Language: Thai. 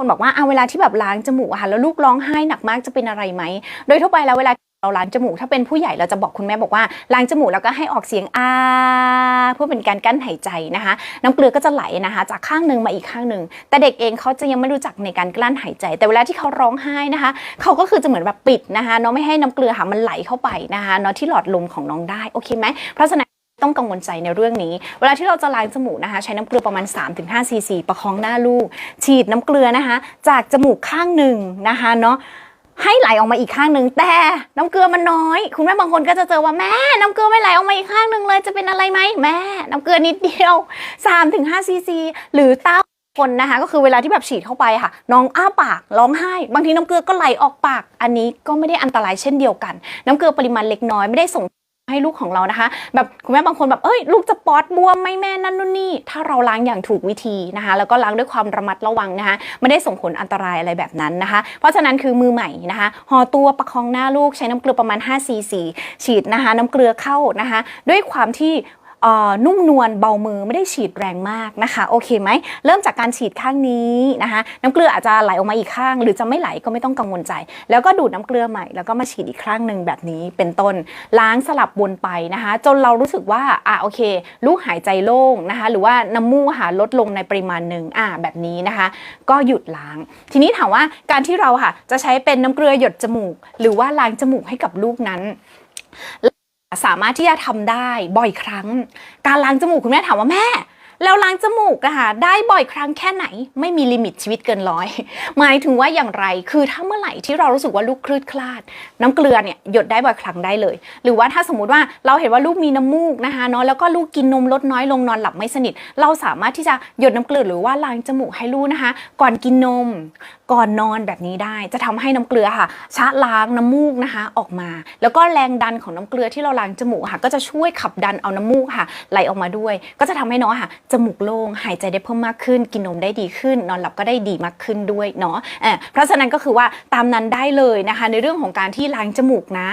คนบอกว่าเอาเวลาที่แบบล้างจมูกอะค่ะแล้วลูกร้องไห้หนักมากจะเป็นอะไรไหม โดยทั่วไปแล้วเวลาเราล้างจมูกถ้าเป็นผู้ใหญ่เราจะบอกคุณแม่บอกว่าล้างจมูกแล้วก็ให้ออกเสียงอาเพื่อเป็นการกั้นหายใจนะคะ น้ำเกลือก็จะไหลนะคะ จากข้างหนึ่งมาอีกข้างหนึ่งแต่เด็กเองเขาจะยังไม่รู้จักในการกลั้นหายใจ แต่เวลาที่เขาร้องไห้นะคะเขาก็คือจะเหมือนแบบปิดนะคะเนาะไม่ให้น้ำเกลือค่ะมันไหลเข้าไปนะคะเนาะที่หลอดลมของน้องได้โอเคไหมเพราะฉะนั้น ต้องกังวลใจในเรื่องนี้ เวลาที่เราจะล้างจมูกนะคะ ใช้น้ำเกลือประมาณ 3-5ซีซีประคองหน้าลูก ฉีดน้ำเกลือนะคะ จากจมูกข้างหนึ่งนะคะเนาะให้ไหลออกมาอีกข้างหนึ่งแต่น้ำเกลือมันน้อย คุณแม่บางคนก็จะเจอว่าแม่น้ำเกลือไม่ไหลออกมาอีกข้างหนึ่งเลยจะเป็นอะไรไหมแม่น้ำเกลือนิดเดียว 3-5ซีซีหรือเต้าคนนะคะก็คือเวลาที่แบบฉีดเข้าไปค่ะ น้องอ้าปากร้องไห้ บางทีน้ำเกลือก็ไหลออกปาก อันนี้ก็ไม่ได้อันตรายเช่นเดียวกัน น้ำเกลือปริมาณเล็กน้อยไม่ได้ส่ง ให้ลูกของเรานะคะ แบบคุณแม่บางคนแบบเอ้ยลูกจะปอดบวมไหมแม่นั่นนู่นนี่ ถ้าเราล้างอย่างถูกวิธีนะคะ แล้วก็ล้างด้วยความระมัดระวังนะคะไม่ได้ส่งผลอันตรายอะไรแบบนั้นนะคะ เพราะฉะนั้นคือมือใหม่นะคะห่อตัวประคองหน้าลูกใช้น้ำเกลือประมาณ5ซีซีฉีดนะคะ น้ำเกลือเข้านะคะ ด้วยความที่ นุ่มนวลเบามือไม่ได้ฉีดแรงมากนะคะโอเคไหมเริ่มจากการฉีดข้างนี้นะคะน้ำเกลืออาจจะไหลออกมาอีกข้าง หรือจะไม่ไหลก็ไม่ต้องกังวลใจ แล้วก็ดูดน้ำเกลือใหม่แล้วก็มาฉีดอีกครั้งหนึ่งแบบนี้เป็นต้น ล้างสลับวนไปนะคะ จนเรารู้สึกว่าอะโอเค ลูกหายใจโล่งนะคะ หรือว่าน้ำมูกค่ะลดลงในปริมาณหนึ่งอะแบบนี้นะคะ ก็หยุดล้าง ทีนี้ถามว่าการที่เราค่ะจะใช้เป็นน้ำเกลือหยดจมูก หรือว่าล้างจมูกให้กับลูกนั้น สามารถที่จะทำได้บ่อยครั้ง การล้างจมูกคุณแม่ถามว่าแม่ แล้วล้างจมูกอะค่ะได้บ่อยครั้งแค่ไหน ไม่มีลิมิตชีวิตเกินร้อย หมายถึงว่าอย่างไร คือถ้าเมื่อไหร่ที่เรารู้สึกว่าลูกคลืดคลาด น้ำเกลือเนี่ยหยดได้บ่อยครั้งได้เลย หรือว่าถ้าสมมติว่าเราเห็นว่าลูกมีน้ำมูกนะคะเนาะแล้วก็ลูกกินนมลดน้อยลงนอนหลับไม่สนิท เราสามารถที่จะหยดน้ำเกลือหรือว่าล้างจมูกให้ลูกนะคะ ก่อนกินนม ก่อนนอนแบบนี้ได้ จะทำให้น้ำเกลือค่ะชะล้างน้ำมูกนะคะออกมา แล้วก็แรงดันของน้ำเกลือที่เราล้างจมูกค่ะ ก็จะช่วยขับดันเอาน้ำมูกค่ะไหลออกมาด้วย ก็จะทำให้น้องค่ะจมูกโล่งหายใจได้เพิ่มมากขึ้น กินนมได้ดีขึ้น นอนหลับก็ได้ดีมากขึ้นด้วยเนาะเออเพราะฉะนั้นก็คือว่าตามนั้นได้เลยนะคะ ในเรื่องของการที่ล้างจมูกนะ